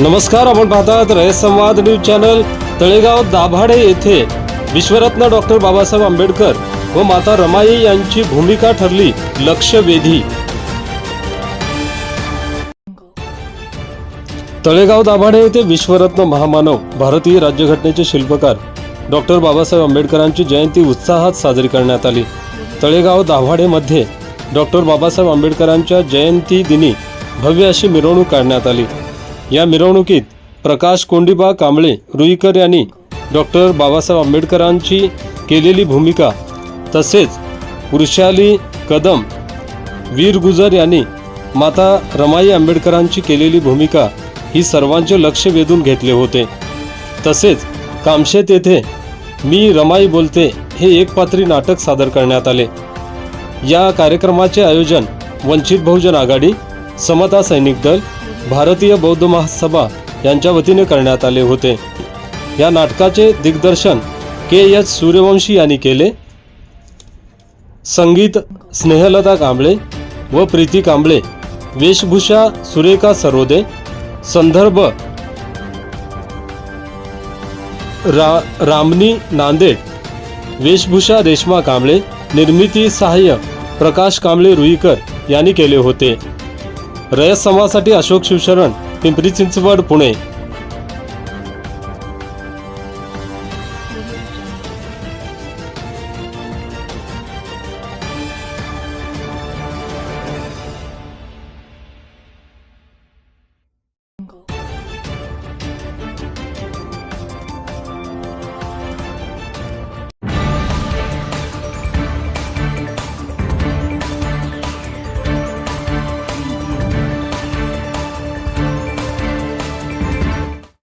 नमस्कार आपण पाहतात रयत संवाद न्यूज चॅनल तळेगाव दाभाडे येथे विश्वरत्न डॉक्टर बाबासाहेब आंबेडकर व माता रमाई यांची भूमिका ठरली लक्षवेधी. तळेगाव दाभाडे येथे विश्वरत्न महामानव भारतीय राज्यघटनेचे शिल्पकार डॉक्टर बाबासाहेब आंबेडकरांची जयंती उत्साहात साजरी करण्यात आली. तळेगाव दाभाडेमध्ये डॉक्टर बाबासाहेब आंबेडकरांच्या जयंती दिनी भव्य अशी मिरवणूक काढण्यात आली. या मिरवणुकीत प्रकाश कोंडिबा कांबळे रुईकर यांनी डॉक्टर बाबासाहेब आंबेडकरांची केलेली भूमिका तसेच वृषाली कदम वीर गुजर यांनी माता रमाई आंबेडकरांची केलेली भूमिका ही सर्वांचे लक्ष वेधून घेतले होते. तसेच कामशेत येथे मी रमाई बोलते हे एकपात्री नाटक सादर करण्यात आले. या कार्यक्रमाचे आयोजन वंचित बहुजन आघाडी समता सैनिक दल भारतीय बौद्ध महासभा यांच्या वतीने करण्यात आले होते. या नाटकाचे दिग्दर्शन के एच सूर्यवंशी यांनी केले. संगीत स्नेहलता कांबळे व प्रीती कांबळे वेशभूषा सुरेखा सरोदे संदर्भ रा रामनी नांदेड वेशभूषा रेश्मा कांबळे निर्मिती सहाय्य प्रकाश कांबळे रुईकर यांनी केले होते. रयत समाजासाठी अशोक शिवशरण पिंपरी चिंचवड पुणे.